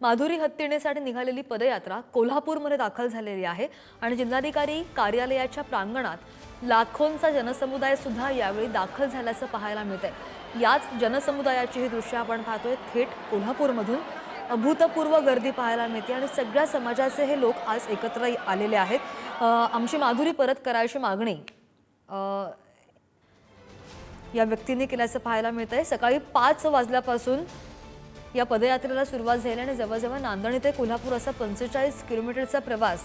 माधुरी हत्तीनेसाठी निघालेली पदयात्रा कोल्हापूरमध्ये दाखल झालेली आहे आणि जिल्हाधिकारी कार्यालयाच्या प्रांगणात लाखोंचा जनसमुदाय सुद्धा यावेळी दाखल झाल्याचं पाहायला मिळतंय. याच जनसमुदायाची ही दृश्य आपण पाहतोय. थेट कोल्हापूरमधून अभूतपूर्व गर्दी पाहायला मिळते आणि सगळ्या समाजाचे हे लोक आज एकत्र आलेले आहेत. आमची माधुरी परत करायची मागणी या व्यक्तीने केल्याचं पाहायला मिळत आहे सकाळी पाच वाजल्यापासून या पदयात्रेला सुरुवात झाली आणि जवळजवळ नांदणी ते कोल्हापूर असा पंचेचाळीस किलोमीटरचा प्रवास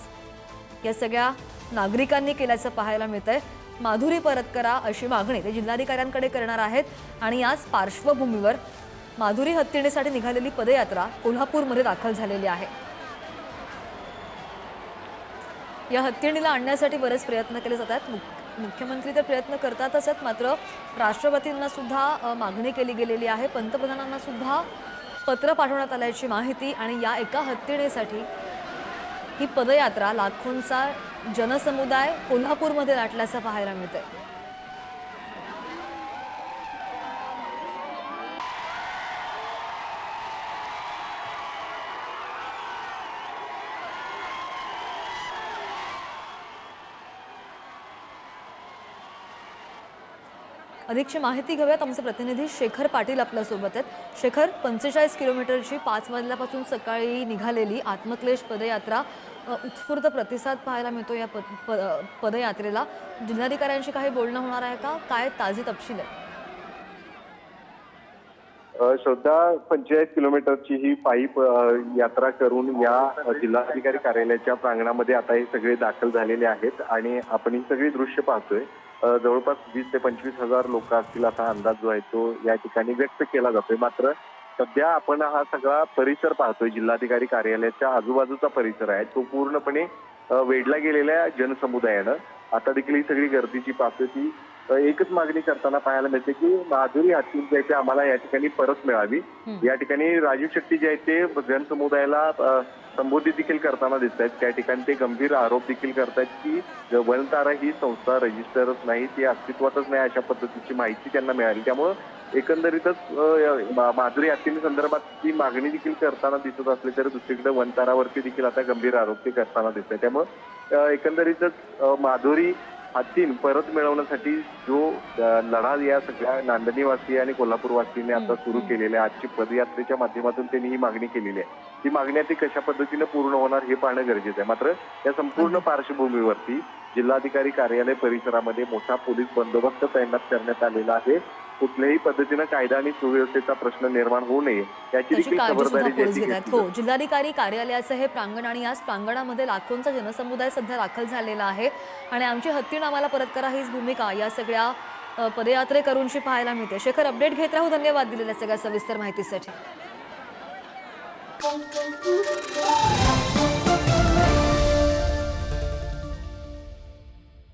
या सगळ्या नागरिकांनी केल्याचं पाहायला मिळत आहे माधुरी परत करा अशी मागणी ते जिल्हाधिकाऱ्यांकडे करणार आहेत आणि याच पार्श्वभूमीवर माधुरी हत्तीणीसाठी निघालेली पदयात्रा कोल्हापूरमध्ये दाखल झालेली आहे. या हत्तीणीला आणण्यासाठी बरेच प्रयत्न केले जातात. मुख्यमंत्री तर प्रयत्न करतातच आहेत मात्र राष्ट्रपतींना सुद्धा मागणी केली गेलेली आहे. पंतप्रधानांना सुद्धा पत्र पाठवण्यात आल्याची माहिती आणि या एका हत्तीणीसाठी ही पदयात्रा लाखोंचा जनसमुदाय कोल्हापूरमध्ये लाटल्याचं पाहायला मिळतंय. अधिकची माहिती घेऊयात. आमचे प्रतिनिधी शेखर पाटील आपल्यासोबत आहेत. शेखर पंचेचाळीस किलोमीटरची पाच वाजल्यापासून सकाळी निघालेली आत्मक्लेश पदयात्रा उत्स्फूर्त प्रतिसाद पाहायला मिळतो या पद प- पदयात्रेला. जिल्हाधिकाऱ्यांशी काही बोलणं होणार आहे का? काय ताजे तपशील आहे श्रद्धा पंचेचाळीस किलोमीटरची ही पायी यात्रा करून या जिल्हाधिकारी कार्यालयाच्या प्रांगणामध्ये आता हे सगळे दाखल झालेले आहेत आणि आपण ही सगळी दृश्य पाहतोय. जवळपास वीस ते पंचवीस हजार लोक असतील असा अंदाज जो आहे तो या ठिकाणी व्यक्त केला जातोय. मात्र सध्या आपण हा सगळा परिसर पाहतोय जिल्हाधिकारी कार्यालयाच्या आजूबाजूचा परिसर आहे. तो पूर्णपणे वेढला गेलेल्या जनसमुदायानं. आता देखील ही सगळी गर्दीची पाहतोय ती एकच मागणी करताना पाहायला मिळते की माधुरी हाती जे आहे ते आम्हाला या ठिकाणी परत मिळावी. या ठिकाणी राजीव शेट्टी जे आहेत ते जनसमुदायाला संबोधित देखील करताना दिसत आहेत त्या ठिकाणी ते गंभीर आरोप देखील करतायत की वनतारा ही संस्था रजिस्टरच नाही ती अस्तित्वातच नाही अशा पद्धतीची माहिती त्यांना मिळाली. त्यामुळं एकंदरीतच माधुरी हत्तीने संदर्भात ती मागणी देखील करताना दिसत असली तरी दुसरीकडे वनतारावरती देखील आता गंभीर आरोप ते करताना दिसत आहे त्यामुळं एकंदरीतच माधुरी हत्तीन परत मिळवण्यासाठी जो लढा या सगळ्या नांदणीवासी आणि कोल्हापूरवासींनी आता सुरू केलेला आहे आजची पदयात्रेच्या माध्यमातून त्यांनी ही मागणी केलेली आहे. ती मागणी आता कशा पद्धतीने पूर्ण होणार हे पाहणं गरजेचं आहे. मात्र या संपूर्ण पार्श्वभूमीवरती जिल्हाधिकारी कार्यालय परिसरामध्ये मोठा पोलीस बंदोबस्त तैनात करण्यात आलेला आहे. कुठल्याही पद्धतीनं कायदा आणि सुव्यवस्थेचा प्रश्न निर्माण होऊ नये याची देखील खबरदारी हो जिल्हाधिकारी कार्यालयाचं हे प्रांगण आणि याच प्रांगणामध्ये लाखोंचा जनसमुदाय सध्या दाखल झालेला आहे. आणि आमची हत्तीण आम्हाला परत करा हीच भूमिका या सगळ्या अ, पदयात्रेकरूंशी पाहायला मिळते. शेखर अपडेट घेत राहू. धन्यवाद दिलेल्या सगळ्या सविस्तर माहितीसाठी.